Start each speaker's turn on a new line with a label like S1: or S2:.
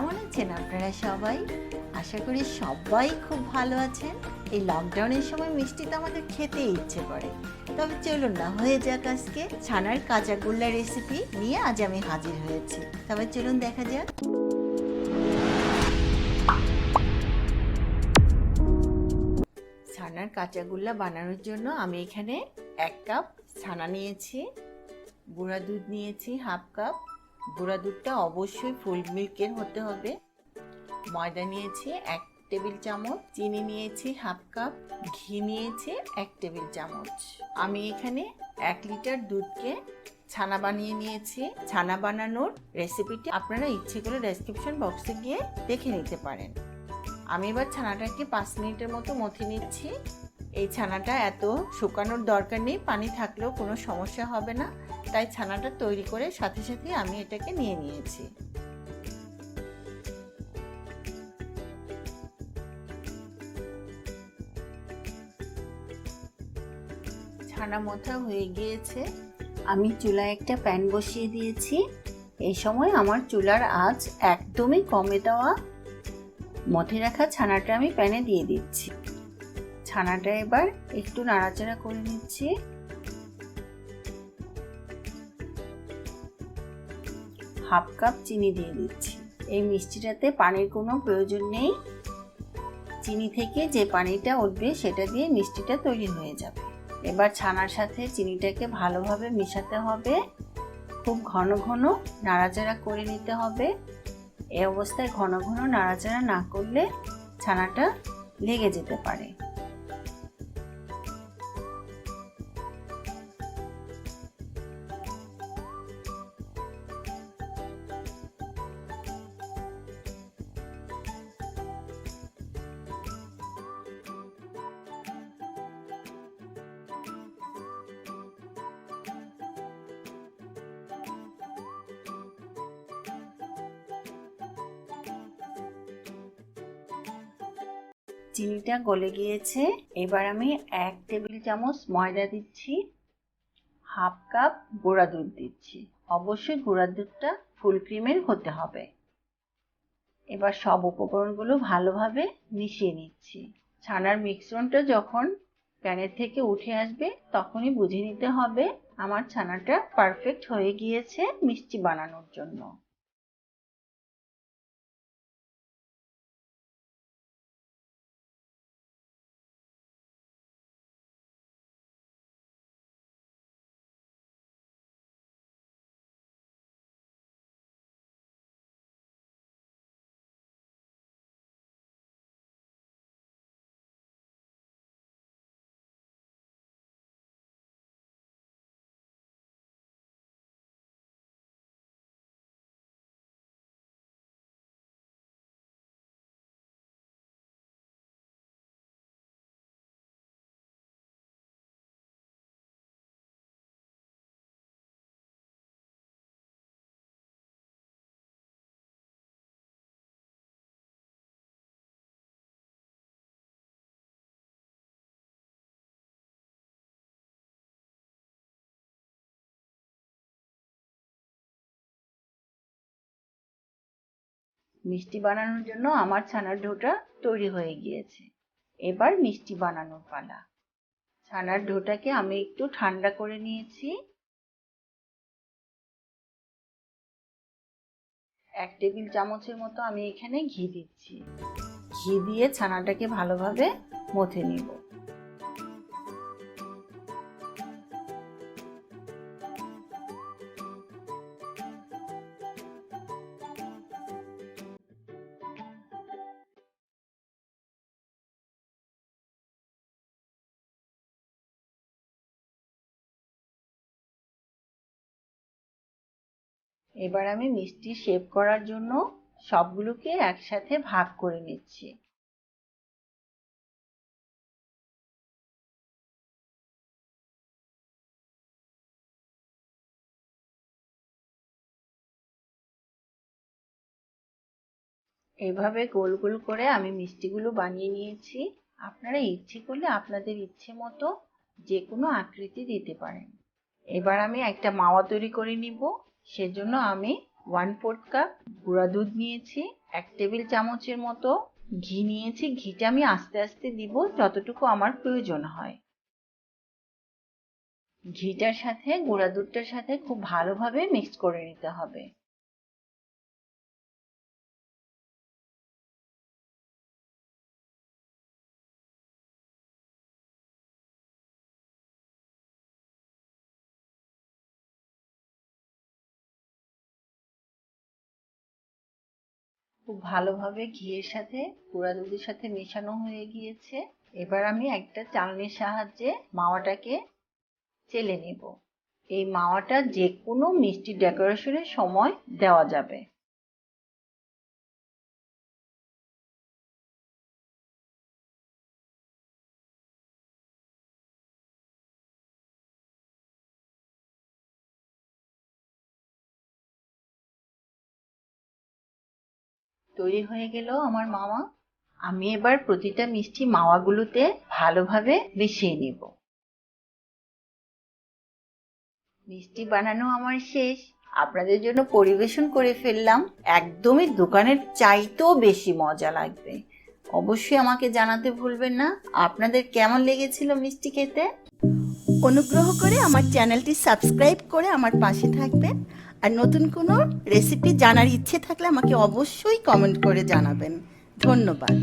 S1: কেমন আছেন আপনারা সবাই? আশা করি সবাই খুব ভালো আছেন। এই লকডাউনের সময় মিষ্টি তো আমাদের খেতে ইচ্ছে করে। তবে চলুন না, হয়ে যাক আজকে ছানার কাঁচাগোল্লা রেসিপি নিয়ে আজ আমি হাজির হয়েছি। তবে চলুন দেখা যাক। ছানার কাঁচাগোল্লা বানানোর জন্য আমি এখানে এক কাপ ছানা নিয়েছি, গুঁড়া দুধ নিয়েছি হাফ কাপ গুঁড়া দুধটা অবশ্যই ফুল মিল্কের হতে হবে। ময়দা নিয়েছি এক টেবিল চামচ, চিনি নিয়েছি হাফ কাপ ঘি নিয়েছি এক টেবিল চামচ। আমি এখানে এক লিটার দুধকে ছানা বানিয়ে নিয়েছি। ছানা বানানোর রেসিপিটি আপনারা ইচ্ছে করে ডেসক্রিপশন বক্সে গিয়ে দেখে নিতে পারেন। আমি এবার ছানাটাকে পাঁচ মিনিটের মতো মথে নিচ্ছি। এই ছানাটা এত শুকানোর দরকার নেই, পানি থাকলেও কোনো সমস্যা হবে না। তাই ছানাটা তৈরি করে সাথে সাথে আমি এটাকে নিয়ে নিয়েছি। ছানা মোথা হয়ে গিয়েছে। আমি চুলায় একটা প্যান বসিয়ে দিয়েছি। এই সময় আমার চুলার আঁচ একদমই কমে দেওয়া মথে রাখা ছানাটা আমি প্যানে দিয়ে দিচ্ছি। ছানাটা এবার একটু নাড়াচাড়া করে নিচ্ছি। হাফ কাপ চিনি দিয়ে দিচ্ছি। এই মিষ্টিটাতে পানির কোনো প্রয়োজন নেই। চিনি থেকে যে পানিটা উঠবে সেটা দিয়ে মিষ্টিটা তৈরি হয়ে যাবে। এবার ছানার সাথে চিনিটাকে ভালোভাবে মেশাতে হবে। খুব ঘন ঘন নাড়াচাড়া করে নিতে হবে। এই অবস্থায় ঘন ঘন নাড়াচাড়া না করলে ছানাটা লেগে যেতে পারে। চিনিটা গলে গিয়েছে। এবার আমি এক টেবিল চামচ ময়দা দিচ্ছি, হাফ কাপ গুঁড়া দুধ দিচ্ছি। অবশ্যই গুঁড়া দুধটা ফুল ক্রিমের হতে হবে। এবার সব উপকরণগুলো ভালোভাবে মিশিয়ে নিচ্ছি। ছানার মিশ্রণটা যখন প্যানের থেকে উঠে আসবে, তখনই বুঝে নিতে হবে আমার ছানাটা পারফেক্ট হয়ে গিয়েছে মিষ্টি বানানোর জন্য। মিষ্টি বানানোর জন্য আমার ছানার ডোটা তৈরি হয়ে গিয়েছে। এবার মিষ্টি বানানোর পালা। ছানার ডোটাকে আমি একটু ঠান্ডা করে নিয়েছি। এক টেবিল চামচের মতো আমি এখানে ঘি দিচ্ছি। ঘি দিয়ে ছানাটাকে ভালোভাবে মথে নিব। এবার আমি মিষ্টি শেপ করার জন্য সবগুলোকে একসাথে ভাগ করে নিচ্ছি। এভাবে গোল গোল করে আমি মিষ্টিগুলো বানিয়ে নিয়েছি। আপনারা ইচ্ছে করলে আপনাদের ইচ্ছে মতো যে কোনো আকৃতি দিতে পারেন। এবার আমি একটা মাওয়া তৈরি করে নিব। সেজন্য আমি ওয়ান ফোর্থ কাপ গুঁড়া দুধ নিয়েছি, এক টেবিল চামচের মতো ঘি নিয়েছি। ঘিটা আমি আস্তে আস্তে দিব যতটুকু আমার প্রয়োজন হয়। ঘিটার সাথে, গুঁড়া দুধটার সাথে খুব ভালোভাবে মিক্স করে নিতে হবে। খুব ভালোভাবে ঘিয়ের সাথে গুঁড়া দুধের সাথে মেশানো হয়ে গিয়েছে। এবার আমি একটা চালনির সাহায্যে মাওয়াটাকে চেলে নেব। এই মাওয়াটা যে কোনো মিষ্টি ডেকোরেশনের সময় দেওয়া যাবে। তৈরি হয়ে গেল আমার মাওয়া আমি এবার প্রতিটা মিষ্টি মাওয়াগুলোতে ভালোভাবে মিশিয়ে নিব। মিষ্টি বানানো আমার শেষ। আপনাদের জন্য পরিবেশন করে ফেললাম। একদমই দোকানের চাইতেও বেশি মজা লাগবে। অবশ্যই আমাকে জানাতে ভুলবেন না। আপনাদের কেমন লেগেছিল মিষ্টি খেতে?
S2: অনুগ্রহ করে আমার চ্যানেলটি সাবস্ক্রাইব করে আমার পাশে থাকবেন। আর নতুন কোনো রেসিপি জানার ইচ্ছে থাকলে আমাকে অবশ্যই কমেন্ট করে জানাবেন। ধন্যবাদ।